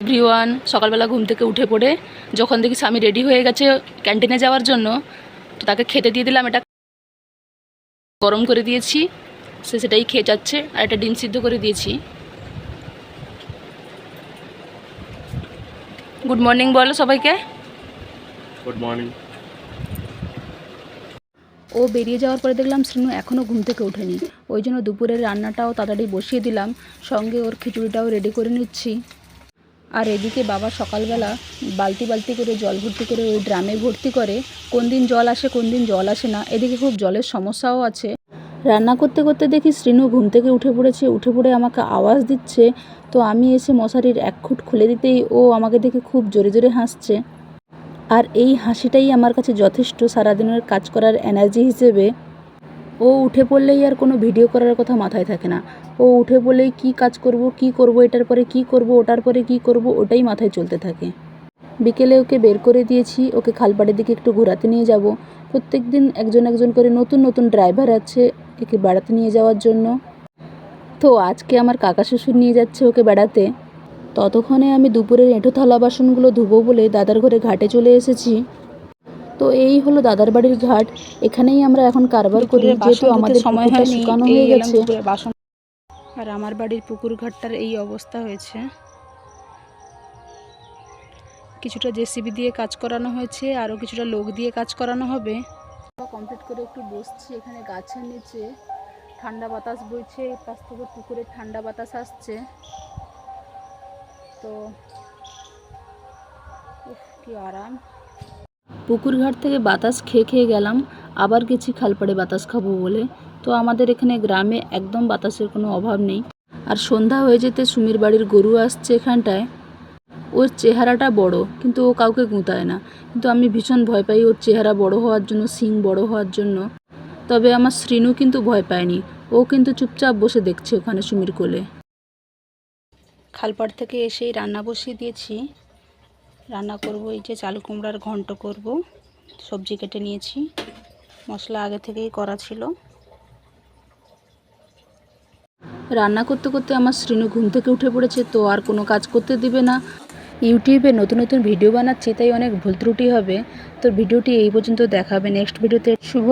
Everyone সকালবেলা ঘুম থেকে উঠে পড়ে যখন দেখি স্বামী রেডি হয়ে গেছে ক্যান্টিনে যাওয়ার জন্য তো তাকে খেতে দিয়ে দিলাম এটা গরম করে দিয়েছি সে সেটাই খেয়ে যাচ্ছে আর একটা ডিম সিদ্ধ করে দিয়েছি। গুড মর্নিং বলো সবাইকে। গুড মর্নিং ও বেরিয়ে যাওয়ার পরে দেখলাম শ্রীনু এখনও ঘুম থেকে ওঠেনি। ওই জন্য দুপুরের রান্নাটাও তাড়াতাড়ি বসিয়ে দিলাম সঙ্গে ওর খিচুড়িটাও রেডি করে নিচ্ছি। আর এদিকে বাবা সকালবেলা বালতি বালতি করে জল ভর্তি করে ওই ড্রামে ভর্তি করে, কোন দিন জল আসে, কোন দিন জল আসে না। এদিকে খুব জলের সমস্যাও আছে। রান্না করতে করতে দেখি শ্রীনু ঘুম থেকে উঠে পড়েছে, উঠে পড়ে আমাকে আওয়াজ দিচ্ছে। তো আমি এসে মশারির এক খুঁট খুলে দিতেই ও আমাকে দেখে খুব জোরে জোরে হাসছে। আর এই হাসিটাই আমার কাছে যথেষ্ট সারাদিনের কাজ করার এনার্জি হিসেবে ও উঠে পড়লেই আর কোনো ভিডিও করার কথা মাথায় থাকে না। ও উঠে পড়লেই কি কাজ করব, কি করব, এটার পরে কি করব, ওটার পরে কি করব, ওটাই মাথায় চলতে থাকে। বিকেলে ওকে বের করে দিয়েছি, ওকে খালপাড়ের দিকে একটু ঘোরাতে নিয়ে যাব। প্রত্যেক দিন একজন একজন করে নতুন নতুন ড্রাইভার আছে, একে বেড়াতে নিয়ে যাওয়ার জন্য। তো আজকে আমার কাকা শ্বশুর নিয়ে যাচ্ছে ওকে বেড়াতে। ততক্ষণে আমি দুপুরের এঁটো থালা বাসনগুলো ধুবো বলে দাদার ঘরে ঘাটে চলে এসেছি। তো এই হলো দাদার বাড়ির ঘাট। এখানেই আমরা এখন কারবার করি যেহেতু আমাদের সময় হয় শুকানো হয়ে গেছে। বাসন আর আমার বাড়ির পুকুর ঘাটটার এই অবস্থা হয়েছে। কিছুটা জেসিবি দিয়ে কাজ করানো হয়েছে আরও কিছুটা লোক দিয়ে কাজ করানো হবে। কমপ্লিট করে একটু বসছি এখানে গাছের নিচে। ঠান্ডা বাতাস বইছে এই পাশ থেকে পুকুরে ঠান্ডা বাতাস আসছে। তো উফ, কি আরাম। পুকুর ঘাট থেকে বাতাস খেয়ে খেয়ে গেলাম, আবার গেছি খালপাড়ে বাতাস খাব বলে। তো আমাদের এখানে গ্রামে একদম বাতাসের কোনো অভাব নেই। আর সন্ধ্যা হয়ে যেতে সুমির বাড়ির গরু আসছে এখানটায়। ওর চেহারাটা বড়, কিন্তু ও কাউকে গুঁতায় না। কিন্তু আমি ভীষণ ভয় পাই ওর চেহারা বড় হওয়ার জন্য, সিং বড় হওয়ার জন্য। তবে আমার শ্রীনু কিন্তু ভয় পায়নি। ও কিন্তু চুপচাপ বসে দেখছে ওখানে সুমির কোলে। খালপাড় থেকে এসেই রান্না বসিয়ে দিয়েছি। রান্না করব, এই যে চালু কুমড়ার ঘন্ট করব, সবজি কেটে নিয়েছি। মশলা আগে থেকেই করা ছিল। রান্না করতে করতে আমার শ্রীনু ঘুম থেকে উঠে পড়েছে, তো আর কোনো কাজ করতে দিবে না। ইউটিউবে নতুন নতুন ভিডিও বানাচ্ছি, তাই অনেক ভুল ত্রুটি হবে। তো ভিডিওটি এই পর্যন্ত দেখাবে। নেক্সট ভিডিওতে শুভ